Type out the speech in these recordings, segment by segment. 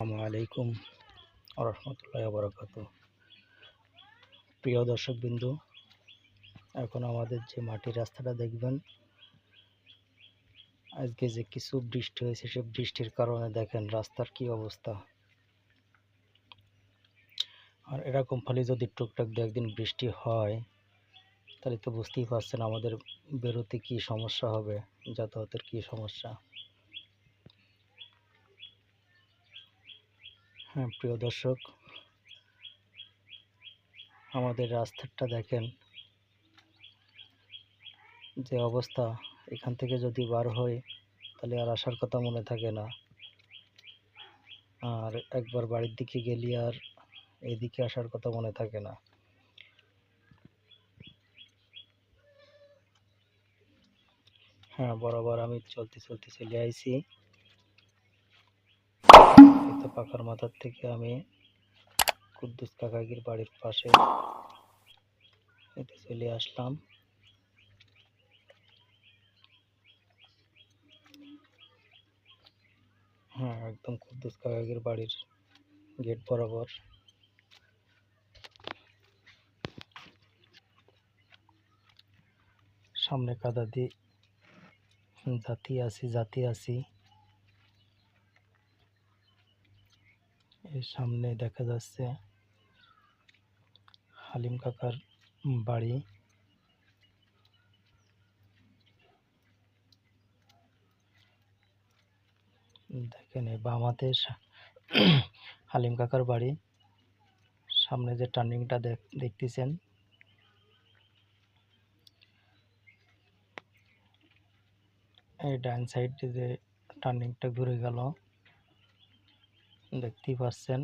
আসসালামু আলাইকুম রহমতুল্লাহ বরকাত প্রিয় দর্শক বিন্দু এখন আমাদের যে মাটির রাস্তাটা দেখবেন, আজকে যে কিছু বৃষ্টি হয়েছে, সে বৃষ্টির কারণে দেখেন রাস্তার কি অবস্থা। আর এরকম ফলে যদি টুকটাক দু একদিন বৃষ্টি হয়, তাহলে তো বুঝতেই পারছেন আমাদের বেরোতে কি সমস্যা হবে, যাতায়াতের কি সমস্যা। প্রিয় দর্শক, আমাদের রাস্তাটা দেখেন। যে অবস্থা, এখান থেকে যদি বার হয়, তাহলে আর আসার কথা মনে থাকে না। আর একবার বাড়ির দিকে গেলে আর এদিকে আসার কথা মনে থাকে না। হ্যাঁ বরাবর আমি চলতে চলতে চলে আইছি। পাখার মাথার থেকে আমি কুদ্দুস কাকাগির বাড়ির পাশে এতে চলে আসলাম। হ্যাঁ একদম কুদ্দুস কাকাগির বাড়ির গেট বরাবর। সামনে কাদা দিয়ে জাতি আছি জাতি আছি। এর সামনে দেখা যাচ্ছে হালিম কাকার বাড়ি। দেখেন এই বাম হাতে সা- হালিম কাকার বাড়ি। সামনে যে টার্নিংটা দেখতেছেন। এই ডান সাইডে যে টার্নিংটা ঘুরে গেল। দেখতেই পাচ্ছেন।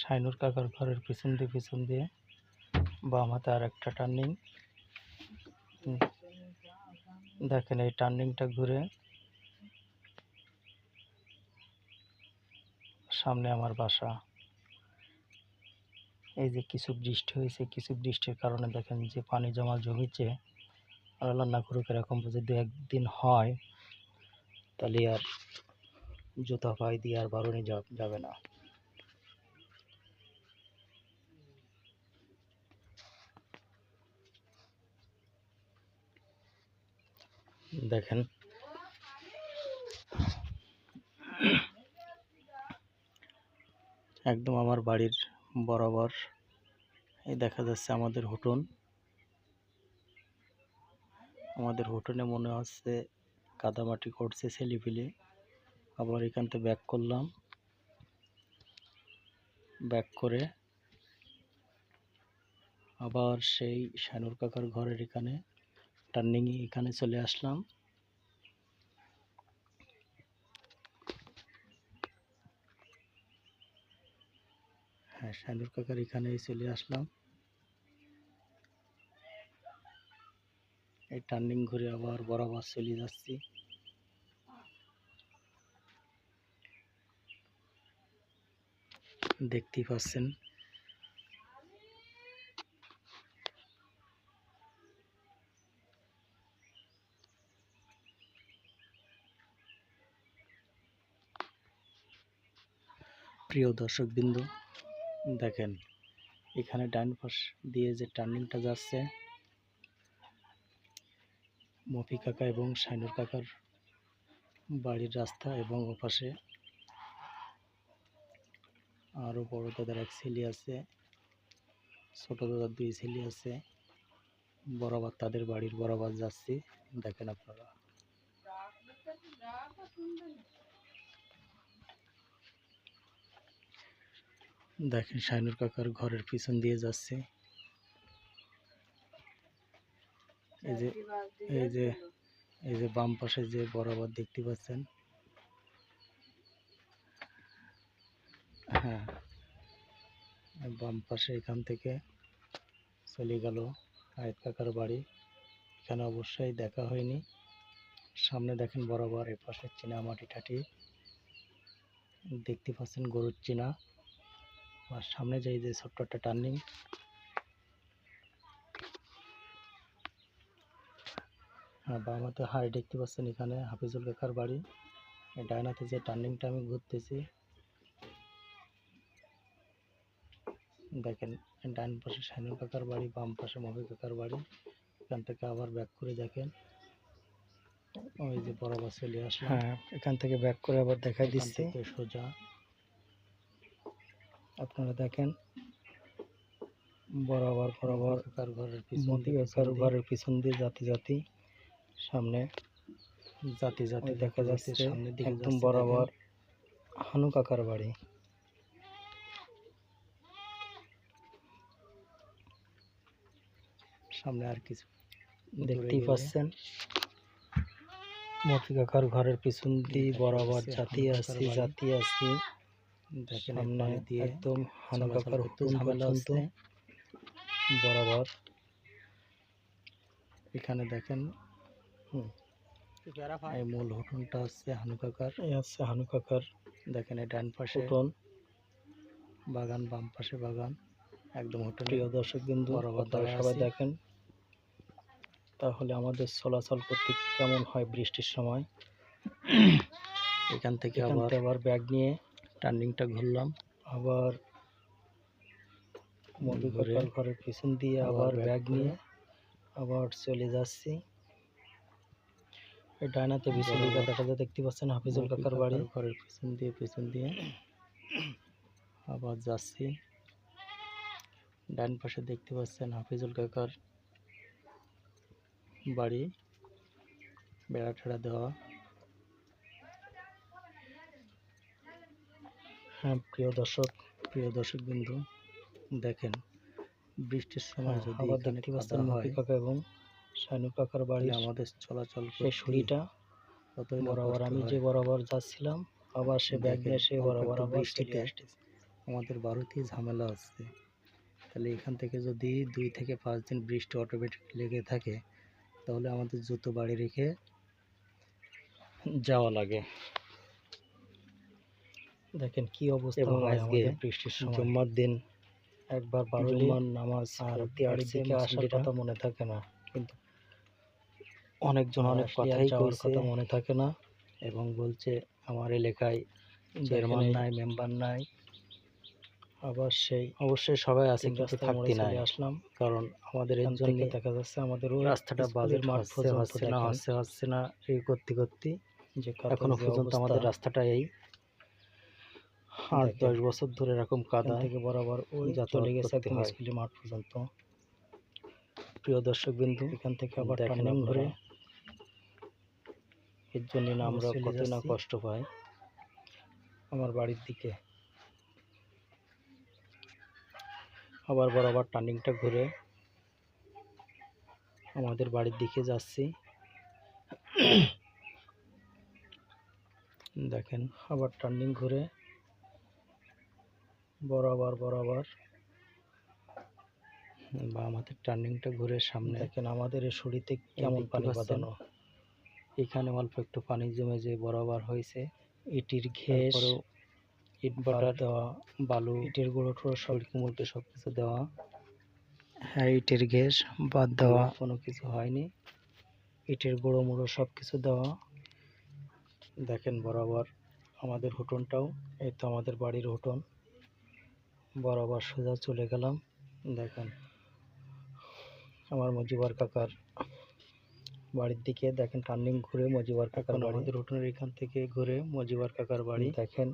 সাইনুর কাকার ঘরের পিছন দিয়ে পিছন দিয়ে বাম হাতে আর একটা টার্নিং দেখেন এই টার্নিংটা ঘুরে সামনে আমার বাসা। এই যে কিছু বৃষ্টি হয়েছে, কিছু বৃষ্টির কারণে দেখেন যে পানি জমা জমেছে। আল্লাহ না করুক এরকম যদি একদিন হয় তাহলে আর জুতা পায়ে দিয়ে আর বারণে যাবে না। দেখেন। একদম আমার বাড়ির বরাবর এই দেখা যাচ্ছে আমাদের হোটন। আমাদের হোটেলে মনে হচ্ছে কাদামাটি করছে ছেলেপিলে আবার এখান থেকে ব্যাক করলাম। ব্যাক করে আবার সেই শানুর কাকার ঘরের এখানে টার্নিংয়ে এখানে চলে আসলাম। হ্যাঁ শানুর কাকার এখানে চলে আসলাম। এই টার্নিং ঘুরে আবার বরাবর চলে যাচ্ছি। দেখতেই পাচ্ছেন। প্রিয় দর্শক বিন্দু দেখেন, এখানে ডান পাশ দিয়ে যে টার্নিংটা যাচ্ছে মফি কাকা এবং সাইনুর কাকার বাড়ির রাস্তা এবং ওপাশে আরও বড় দাদার এক ছেলে আছে, ছোট দাদার দুই ছেলে আছে বরাবর তাদের বাড়ির বরাবর যাচ্ছি, দেখেন আপনারা। দেখেন শাইনুর কাকার ঘরের পিছন দিয়ে যাচ্ছে। এই যে এই যে এই যে বাম পাশে যে বরাবর দেখতে পাচ্ছেন। হ্যাঁ বাম পাশে এখান থেকে চলে গেল আয়েত কাকার বাড়ি। এখানে অবশ্যই দেখা হয়নি। সামনে দেখেন বরাবর এ পাশে চীনা মাটি টাটি দেখতে পাচ্ছেন গরুর চীনা। আর সামনে যাই যে ছোট্ট একটা টার্নিং হ্যাঁ বামাতে হাই দেখতে পাচ্ছেন এখানে হাফিজুল কাকার বাড়ি। এই ডায়নাতে যে টার্নিংটা আমি ঘুরতেছি। দেখেন ডান পাশে সাইনুল কাকার বাড়ি বাম পাশে মবি কাকার বাড়ি। এখান থেকে আবার ব্যাক করে দেখেন। ওই যে বরাবর চলে আসলাম হ্যাঁ এখান থেকে ব্যাক করে আবার দেখাই দিচ্ছি। সোজা। আপনারা দেখেন বরাবর বরাবর ঘরের পিছন পিছন ঘরের পিছন দিয়ে জাতি জাতি সামনে দিয়ে জাতি জাতি ওই দেখা যাচ্ছে সামনের দিকে একদম যাচ্ছে বরাবর হানু কাকার বাড়ি দেখেন। সামনে আর কিছু দূরে দেখতেই গেলে পাচ্ছেন মতি কাকার ঘরের পিছন দিয়ে দেখা বরাবর যাচ্ছে জাতি হানু কাকার আসি বাড়ি। জাতি আসি দেখেন এই সামনে পানি দিয়ে একদম হানু চলাচল কাকার করতে হুকুম ঝামেলা পর্যন্ত হচ্ছে। বরাবর এখানে দেখেন হুম, এই মূল হোটেলটা হচ্ছে হানু কাকার এই হচ্ছে হানু কাকার দেখেন এই ডান পাশে উঠোন বাগান বাম পাশে বাগান। একদম হোটেল প্রিয় দর্শক বিন্দু সবাই দেখেন। তাহলে আমাদের চলাচল করতে কেমন হয় বৃষ্টির সময়? এখান থেকে আবার আবার ব্যাগ নিয়ে টার্নিংটা ঘুরলাম। আবার মধু ঘুরে ঘরের পিছন দিয়ে আবার ব্যাগ নিয়ে আবার চলে যাচ্ছি। এই ডায়নাতে দেখা যায় দেখতে পাচ্ছেন হাফিজুল কাকার বাড়ি। ঘরের পিছন দিয়ে পিছন দিয়ে। আবার যাচ্ছি। ডান পাশে দেখতে পাচ্ছেন হাফিজুল কাকার বাড়ি। বেড়া ঠেড়া দেওয়া। হ্যাঁ প্রিয় দর্শক প্রিয় দর্শক বিন্দু দেখেন বৃষ্টির সময় হ্যাঁ, যদি এখানে কাদা হয় কাকা এবং শানু কাকার বাড়ি আমাদের চলাচল করতে সুড়িটা বরাবর আমি যে বরাবর যাচ্ছিলাম আবার সে ব্যাগ নিয়ে সে বরাবর আবার চলে আসতেছে আমাদের বারোতেই ঝামেলা হচ্ছে তাহলে এখান থেকে যদি দুই থেকে পাঁচ দিন বৃষ্টি অটোমেটিক লেগে থাকে তাহলে আমাদের জুতো বাড়ি রেখে যাওয়া লাগে। দেখেন কি অবস্থা হয় আজকে আমাদের বৃষ্টির সময়। জুম্মার দিন একবার জুম্মার নামাজ আর আসছে দিকে আসার কথা মনে থাকে না। কিন্তু অনেকজন অনেক কথাই কইছে কথা মনে থাকে না এবং বলছে আমার এলাকায় চেয়ারম্যান নাই মেম্বার নাই। আবার সেই অবশ্যই সবাই আছে কিন্তু থাকতে নাই। আসলাম। কারণ আমাদের এর জন্য দেখা যাচ্ছে আমাদের ওই রাস্তাটা বাজেট মাঠ হচ্ছে না হচ্ছে হচ্ছে না এই করতে করতে যে এখনও পর্যন্ত আমাদের রাস্তাটা এই। আট দশ বছর ধরে এরকম কাদা থেকে বরাবর ওই গেছে করতে একদম স্কুলের মাঠ পর্যন্ত। প্রিয় দর্শক বিন্দু এখান থেকে আবার টার্নিং ধরে। এর জন্য না আমরা কত না কষ্ট পাই। আমার বাড়ির দিকে। আবার বরাবর টার্নিংটা ঘুরে আমাদের বাড়ির দিকে যাচ্ছি। দেখেন আবার টার্নিং ঘুরে বরাবর বরাবর বা আমাদের টার্নিংটা ঘুরে সামনে। দেখেন আমাদের এই শরীরতে কেমন পানি বাঁধানো। এখানে অল্প একটু পানি জমে যে বরাবর হয়েছে ইটির ঘেস ইট বাটার দেওয়া বালু ইটের গুঁড়ো টুড়ো সব মুরগি সব কিছু দেওয়া। হ্যাঁ ইটের ঘেস বাদ দেওয়া। কোনো কিছু হয়নি। ইটের গুঁড়ো মুড়ো সব কিছু দেওয়া। দেখেন বরাবর আমাদের হোটনটাও এই তো আমাদের বাড়ির হোটন। বরাবর সোজা চলে গেলাম। দেখেন আমার মজিবার কাকার বাড়ির দিকে দেখেন টার্নিং ঘুরে মজিবার কাকার আমাদের হোটনের এখান থেকে ঘুরে মজিবার কাকার বাড়ি। দেখেন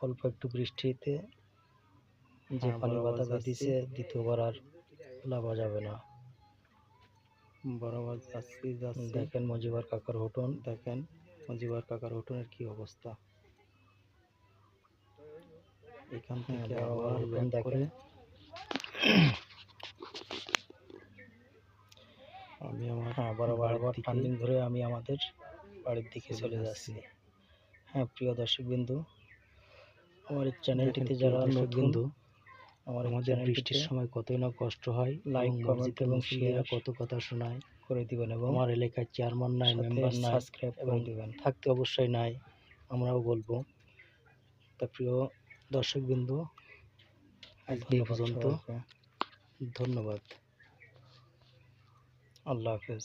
অল্প একটু বৃষ্টিতে যে হ্যাঁ, পানি বরাবর বাধা। দিছে দ্বিতীয়বার আর লাভা যাবে না। বরাবর যাচ্ছি যাচ্ছি। দেখেন মজিবার কাকার হোটন। দেখেন মজিবার কাকার হোটনের কি অবস্থা। এখান হ্যাঁ, থেকে আবার back করে দেখেন আমি আমার হ্যাঁ বরাবর আবার দিকে টার্নিং আমি আমাদের বাড়ির দিকে চলে যাচ্ছি। হ্যাঁ প্রিয় দর্শক বিন্দু আমার এই চ্যানেলটিতে যারা নতুন বিন্দু আমার আমাদের বৃষ্টির সময় কতই না কষ্ট হয় লাইক, কমেন্ট এবং শেয়ার কত কথা শোনায়। করে দিবেন এবং আমার এলাকায় চেয়ারম্যান নাই মেম্বার নাই সাবস্ক্রাইব এবং দিবেন। থাকতে অবশ্যই নাই আমরাও বলব। তা প্রিয় দর্শক বিন্দু আজকে পর্যন্ত। ধন্যবাদ। আল্লাহ হাফেজ